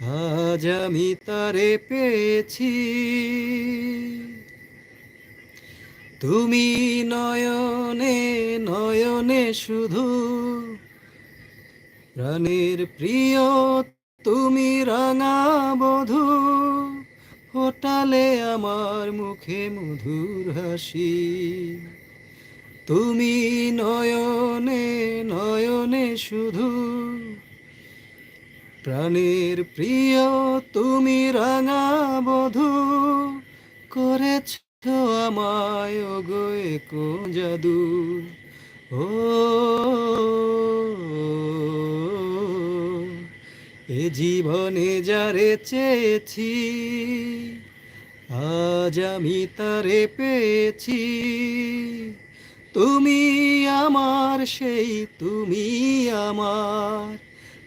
আজ আমি তারে পেয়েছি। তুমি নয়নে নয়নে শুধু প্রাণের প্রিয়, তুমি রাঙা বধু, ফোটালে আমার মুখে মধুর হাসি। তুমি নয়নে নয়নে শুধু প্রাণের প্রিয়, তুমি রাঙা বধু। করেছ আমায় ওগোয়ে কো জাদু। ও, এ জীবনে যারে চেয়েছি, আজ আমি তারে পেয়েছি। তুমি আমার, সেই তুমি আমার।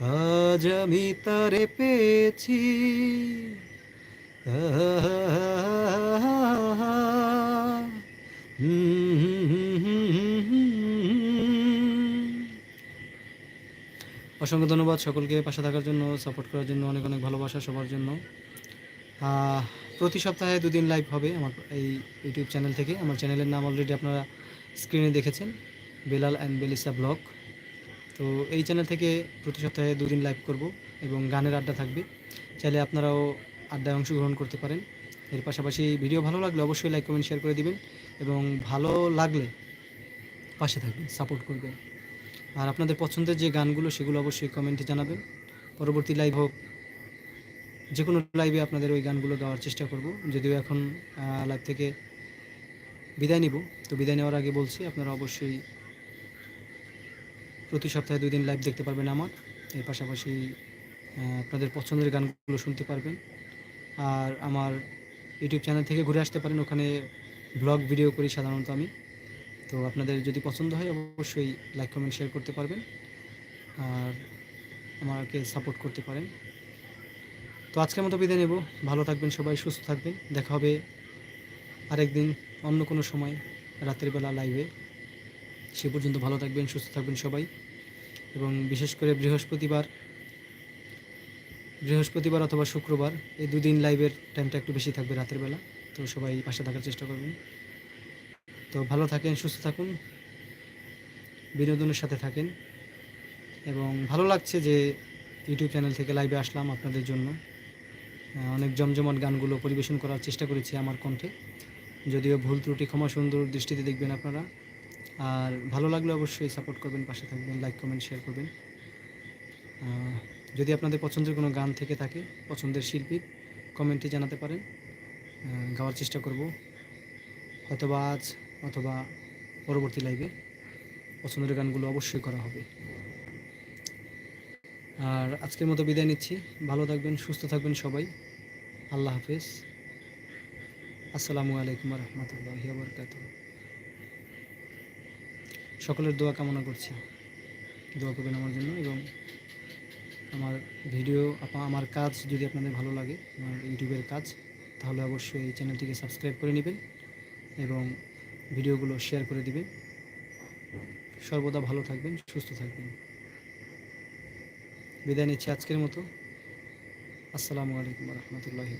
আজ আমি তারে পেয়েছি। অসংখ্য ধন্যবাদ সকলকে পাশে থাকার জন্য সাপোর্ট করার জন্য, অনেক অনেক ভালোবাসা সবার জন্য। প্রতি সপ্তাহে দুদিন লাইভ হবে আমার এই ইউটিউব চ্যানেল থেকে। আমার চ্যানেলের নাম অলরেডি আপনারা স্ক্রিনে দেখেছেন বেলাল অ্যান্ড বেলিসা ব্লগ তো এই চ্যানেল থেকে প্রতি সপ্তাহে দুদিন লাইভ করব এবং গানের আড্ডা থাকবে। চাইলে আপনারাও আড্ডায় অংশগ্রহণ করতে পারেন। এর পাশাপাশি ভিডিও ভালো লাগলে অবশ্যই লাইক কমেন্ট শেয়ার করে দিবেন এবং ভালো লাগলে পাশে থাকবেন সাপোর্ট করবেন। আর আপনাদের পছন্দের যে গানগুলো সেগুলো অবশ্যই কমেন্টে জানাবেন। পরবর্তী লাইভ হোক যে কোনো লাইভে আপনাদের ওই গানগুলো গাওয়ার চেষ্টা করব। যদিও এখন লাইভ থেকে বিদায় নিব। তো বিদায় নেওয়ার আগে বলছি, আপনারা অবশ্যই প্রতি সপ্তাহে দুই দিন লাইভ দেখতে পারবেন আমার। এর পাশাপাশি আপনাদের পছন্দের গানগুলো শুনতে পারবেন। আর আমার ইউটিউব চ্যানেল থেকে ঘুরে আসতে পারেন। ওখানে ব্লগ ভিডিও করি সাধারণত আমি। তো আপনাদের যদি পছন্দ হয়, অবশ্যই লাইক কমেন্ট শেয়ার করতে পারবেন। আর আমাকে সাপোর্ট করতে পারেন। তো আজকের মতো বিদায় নেব। ভালো থাকবেন সবাই, সুস্থ থাকবেন। দেখা হবে আরেকদিন অন্য কোনো সময় রাতের বেলা লাইভে সে পর্যন্ত ভালো থাকবেন, সুস্থ থাকবেন সবাই। এবং বিশেষ করে বৃহস্পতিবার বৃহস্পতিবার অথবা শুক্রবার, এই দুদিন লাইভের টাইমটা একটু বেশি থাকবে রাতের বেলা। তো সবাই পাশে থাকার চেষ্টা করবেন। তো ভালো থাকেন, সুস্থ থাকুন, বিনোদনের সাথে থাকেন। এবং ভালো লাগছে যে ইউটিউব চ্যানেল থেকে লাইভে আসলাম আপনাদের জন্য। অনেক জমজমাট গানগুলো পরিবেশন করার চেষ্টা করেছি আমার কণ্ঠে। যদিও ভুল ত্রুটি, ক্ষমা সুন্দর দৃষ্টিতে দেখবেন আপনারা। আর ভালো লাগলে অবশ্যই সাপোর্ট করবেন, পাশে থাকবেন লাইক কমেন্ট শেয়ার করবেন। যদি আপনাদের পছন্দের কোনো গান থেকে থাকে, পছন্দের শিল্পী কমেন্টে জানাতে পারেন। গাওয়ার চেষ্টা করব। হয়তোবা আজ অথবা পরবর্তী লাইভে পছন্দের গানগুলো অবশ্যই করা হবে। আর আজকের মতো বিদায় নিচ্ছি। ভালো থাকবেন, সুস্থ থাকবেন সবাই। আল্লাহ হাফেজ। আসসালামু আলাইকুম রহমতুল্লাহ বরকাত সকলের দোয়া কামনা করছি। দোয়া করবেন আমার জন্য এবং আমার ভিডিও আমার কাজ যদি আপনাদের ভালো লাগে, আমার ইউটিউবের কাজ, তাহলে অবশ্যই এই চ্যানেলটিকে সাবস্ক্রাইব করে নেবেন এবং ভিডিওগুলো শেয়ার করে দিবেন। সর্বদা ভালো থাকবেন, সুস্থ থাকবেন। বিদায় নিচ্ছি আজকের মতো। আসসালামু আলাইকুম রহমতুল্লাহি